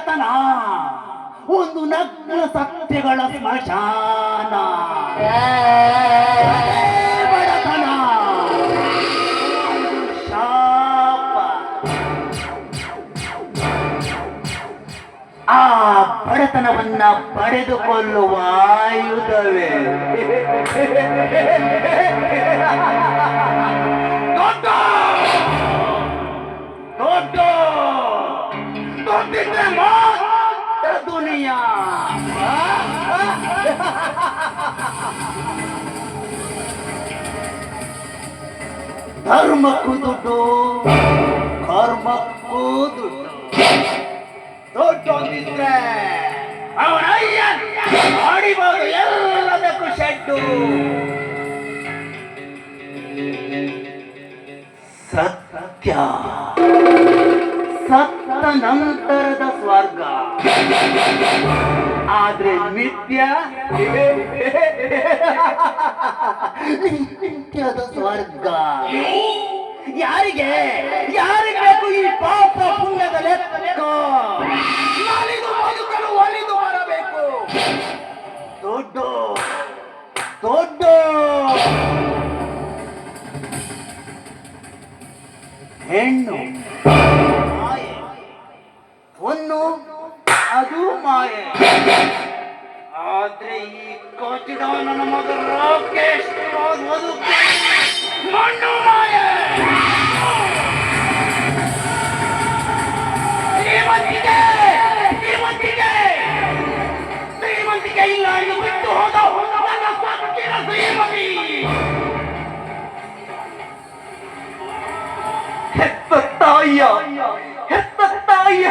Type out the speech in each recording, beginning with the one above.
ಬಡತನ ಒಂದು ನಗ್ನ ಸತ್ಯಗಳ ಸ್ಮಶಾನ. ಬಡತನ ಶಾಪ. ಆ ಬಡತನವನ್ನ ಪಡೆದುಕೊಳ್ಳುವ ಆಯುಧವೇ. तेरे मौत दुनिया। धर्म खुद ಆದ್ರೆ ನಿತ್ಯ ನಿತ್ಯದ ಸ್ವರ್ಗ. ಯಾರಿಗೆ? ಯಾರಿಗೆ ಬೇಕು ಈ ಪಾಪ ಪುಣ್ಯದ ಲೆಕ್ಕ? ನಾಳಿದು ಒಲಿದು ಬರಬೇಕು. ದೊಡ್ಡ ದೊಡ್ಡ. ಹೆಣ್ಣು. ಹೊನ್ನು ಅದು ಮಾಯೆ ಆದ್ರೆ ಈ ಕೋಚಿಡ ನನ್ನ ಮಗ ರಾಕೇಶ್ ಬದುಕು ಮಣ್ಣು ಮಾಯೆ ಶ್ರೀಮಂತಿಗೆ ಶ್ರೀಮಂತಿಗೆ ಶ್ರೀಮಂತಿಗೆ ಇಲ್ಲ ಎಂದು ಬಿಟ್ಟು ಹೋದ ನನ್ನ ಸತ್ತಿನ ಶ್ರೀಮತಿ ಹೆತ್ತ ತಾಯಿಯ ಹೆತ್ತ ತಾಯಿಯ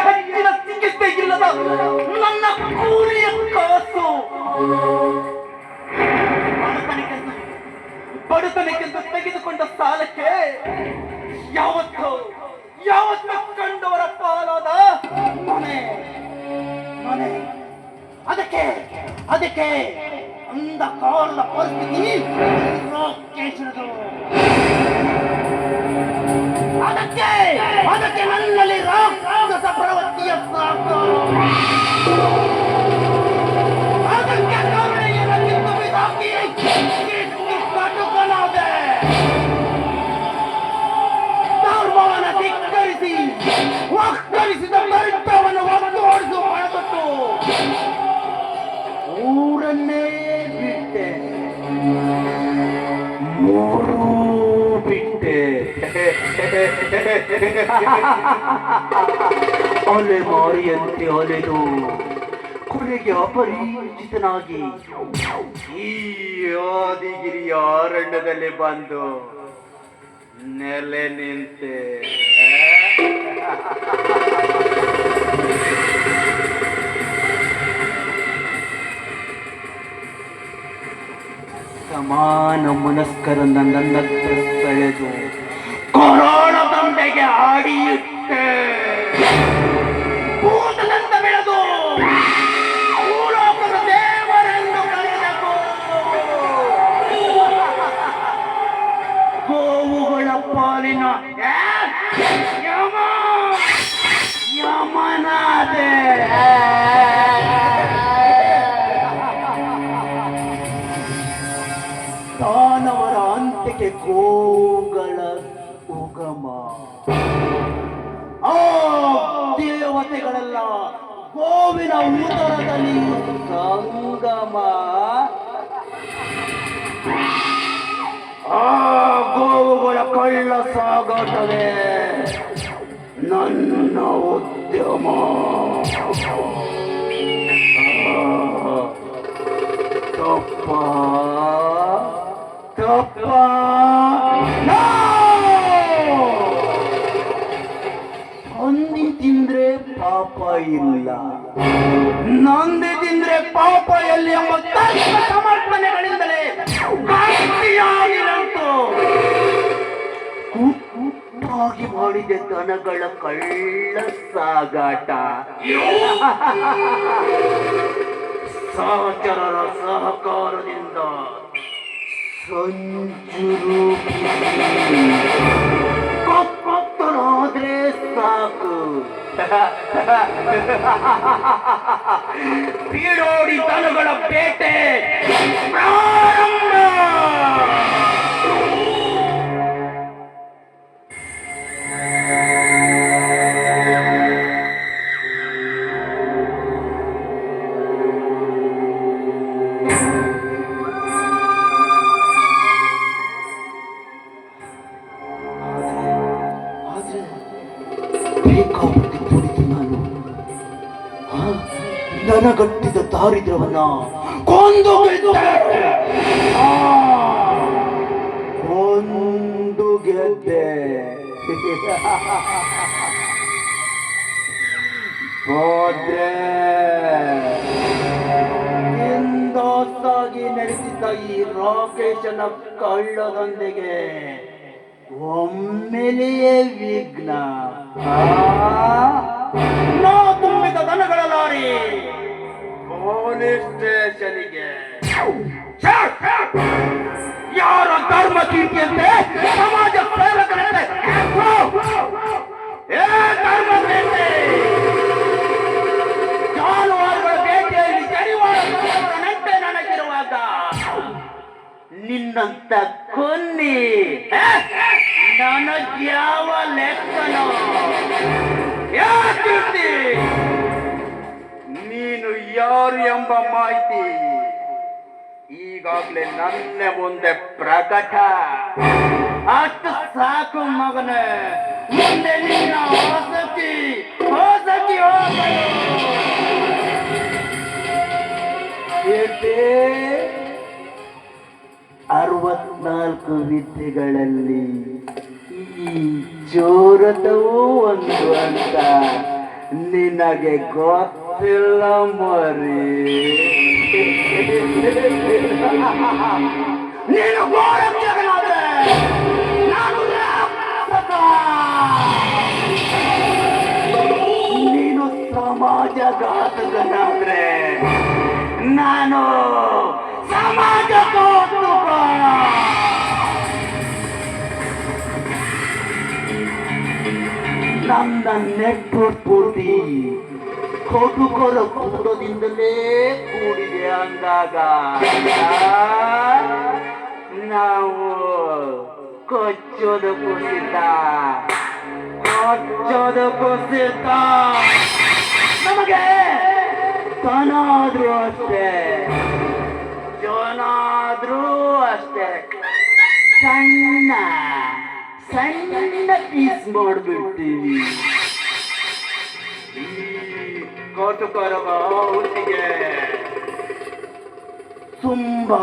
ಚಿಕಿತ್ಸೆ ಇಲ್ಲದ ನನ್ನ ಕೂಲಿಯ ಕಾಸು ಬಡತನಕ್ಕೆಂದು ಬಡತನಕ್ಕೆಂದು ತೆಗೆದುಕೊಂಡ ಸಾಲಕ್ಕೆ ಯಾವತ್ತು ಯಾವತ್ತು ಕಂಡವರ ಪಾಲಾದ ಮನೆ ಮನೆ. ಅದಕ್ಕೆ ಅದಕ್ಕೆ ಅಂದ ಕಾಲದ ಪರಿಸ್ಥಿತಿ ರಾಕೇಶರದು. ಅದಕ್ಕೆ ಅದಕ್ಕೆ ನನ್ನಲ್ಲಿ ರಾಕ್ಷಸ ಪ್ರವೃತ್ತಿಯ ಸಾಕು ಅದಕ್ಕೆ ಕರುಣೆಯನ್ನು ಅಲೆ ಮಾರಿಯಂತೆ ಅಲೆದು ಕೊನೆಗೆ ಅಪರಿಚಿತನಾಗಿ ಈ ಆದಿಗಿರಿಯ ಅರಣ್ಯದಲ್ಲಿ ಬಂದು ನೆಲೆ ನಿಂತೆ. ಸಮಾನ ಮನಸ್ಕರ ನನ್ನ ಸೆಳೆದು ಕೊರೋನ ದಂಡೆಗೆ ಆಡಿಯುತ್ತೆ ಭೂತದಂತ ಬೆಳೆದು ಭೂಲೋಕದ ದೇವರನ್ನು ಕರೆದೆವು. ಗೋವುಗಳ ಪಾಲಿನ ಯಮ ಯಮನಾದೆ 神の우더라다니 성가마 아 고고라 걸렸어 거다네 난 나오대마 아 덮어 덮어 ಇಲ್ಲ. ನಂದಿ ತಿಂದ್ರೆ ಪಾಪ ಎಲ್ಲಿ ಎಂಬ ಸಮರ್ಪಣೆಗಳಿಂದಲೇ ಗುಟ್ಟಾಗಿ ಮಾಡಿದೆ ದನಗಳ ಕಳ್ಳ ಸಾಗಾಟ. ಸಹಚರರ ಸಹಕಾರದಿಂದ ಸಂಜುರು ರೂಪಿಸಿ. ಕಪ್ಪತ್ತನಾದ ಸಾಕು. ಬೀಡೋಡಿ ದನಗಳ ಬೇಟೆ ದಾರಿದ್ರ್ಯವನ್ನ ಕೊಂದು ಕೊಂದು ಗೆದ್ದೆ. ಹೋದ್ರೆ ಹಿಂದೋಸ್ತಾಗಿ ನಡೆಸಿದ್ದ ಈ ರಾಕೇಶನ ಕಳ್ಳದೊಂದಿಗೆ ಒಮ್ಮೆಲೆಯೇ ವಿಘ್ನ. ನಾ ತುಂಬಿದ ದನಗಳ ಲಾರಿ. ಪೊಲೀಸ್ ಸ್ಟೇಷನ್ಗೆ ಯಾರ ಧರ್ಮ ಕೀರ್ತಿಯಂತೆ ಸಮಾಜ ಪ್ರೇರಕರಂತೆ ಏ ಧರ್ಮ ಬೇಟೆ ಜಾನುವಾರುಗಳ ಬೇಟೆಯಲ್ಲಿ ತಂದವರ ನೆಂಟೆ ನನಗಿರುವಾಗ ನಿನ್ನಂತ ಕೊನ್ನಿ ನನಗ್ಯಾವ ಲೆಕ್ಕನೋ? ಯಾ ಕೀರ್ತಿ? ಯಾರು ಎಂಬ ಮಾಹಿತಿ ಈಗಾಗಲೇ ನನ್ನ ಮುಂದೆ ಪ್ರಕಟ. ಅಷ್ಟು ಸಾಕು ಮಗನೇ. ಮುಂದೆ ನಿನ್ನ ವಸತಿ ವಸತಿ ಅರವತ್ನಾಲ್ಕು ವಿದ್ಯೆಗಳಲ್ಲಿ ಈ ಚೋರತವೂ ಒಂದು ಅಂತ ನಿನಗೆ ಗೊತ್ತಿಲ್ಲ ಮರಿ ನೀನು ಗೋರಕ್ಷಕನಾದ್ರೆ ನಾನು ರಾಕ್ಷಸ. ನೀನು ಸಮಾಜಘಾತಕನಾದ್ರೆ ನಾನು ಸಮಾಜ ಕೌತುಕ ನನ್ನ ನೆಟ್ವರ್ಕ್ ಪೂರ್ತಿ ಕಟುಕರ ಕೂಡದಿಂದಲೇ ಕೂಡಿದೆ ಅಂದಾಗ ನಾವು ಕೊಚ್ಚೋದು ಕುಸಿತ ಕೊಚ್ಚೋದು ಕುಸಿತ ನಮಗೆ ತನಾದ್ರೂ ಅಷ್ಟೇ ಜೋನಾದ್ರೂ ಅಷ್ಟೇ ಸಣ್ಣ ಸಣ್ಣ ಪೀಸ್ ಮಾಡ್ಬಿಡ್ತೀವಿ ಈ ಕೌತುಕರ ತುಂಬ ತುಂಬಾ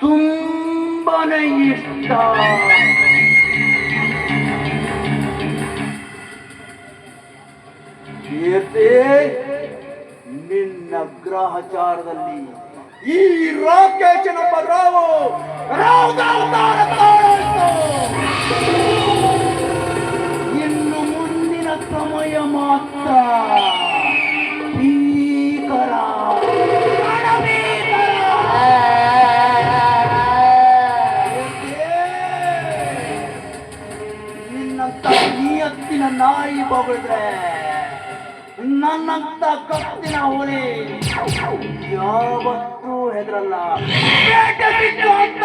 ತುಂಬಾನೇ ಇಷ್ಟ. ನಿನ್ನ ಗ್ರಹಚಾರದಲ್ಲಿ ಈ ರಾಕೇಶನ ತಾಳಾಯ್ತು. ಇನ್ನು ಮುಂದಿನ ಸಮಯ ಮಾತ್ರ. ಕತ್ತಿನ ಹೋಳಿ ಯಾವತ್ತೂ ಹೆದರಲ್ಲ. ಅಂತ.